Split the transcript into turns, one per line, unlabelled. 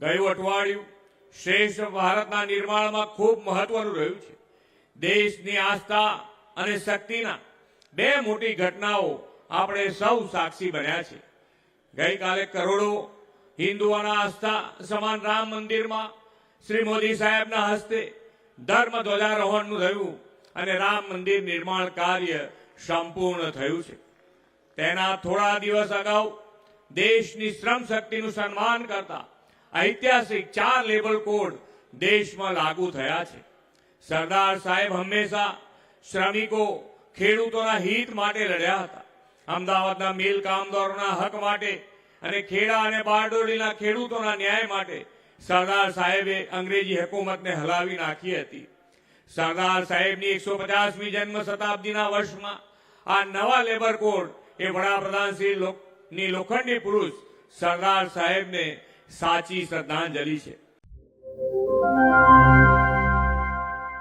ગયું અઠવાડિયું શ્રેષ્ઠ ભારતના નિર્માણમાં ખૂબ મહત્વનું રહ્યું છે. દેશની આસ્થા અને શક્તિના બે મોટી ઘટનાઓ આપણે સૌ સાક્ષી બન્યા છે. ગઈકાલે કરોડો હિન્દુઓના આસ્થા સમાન રામ મંદિરમાં શ્રી મોદી સાહેબના હસ્તે ધર્મ ધ્વજારોહણનું થયું અને રામ મંદિર નિર્માણ કાર્ય સંપૂર્ણ થયું છે. તેના થોડા દિવસ અગાઉ દેશની શ્રમ શક્તિનું સન્માન કરતા ઐતિહાસિક ચાર લેબલ કોડ દેશમાં લાગુ થયા છે. સરદાર સાહેબ હંમેશા શ્રમિકો ખેડૂતોના હિત માટે લડ્યા હતા. અમદાવાદના મિલ કામદારોના હક માટે અને ખેડા અને બારડોલીના ખેડૂતોના ન્યાય માટે સરદાર સાહેબે અંગ્રેજી હકુમતને હલાવી નાખી હતી. સરદાર સાહેબની એકસો પચાસમી જન્મ શતાબ્દીના વર્ષમાં આ નવા લેબર કોડ એ વડાપ્રધાન શ્રી ની લોખંડી પુરુષ સરદાર સાહેબને સાચી શ્રદ્ધાંજલિ છે.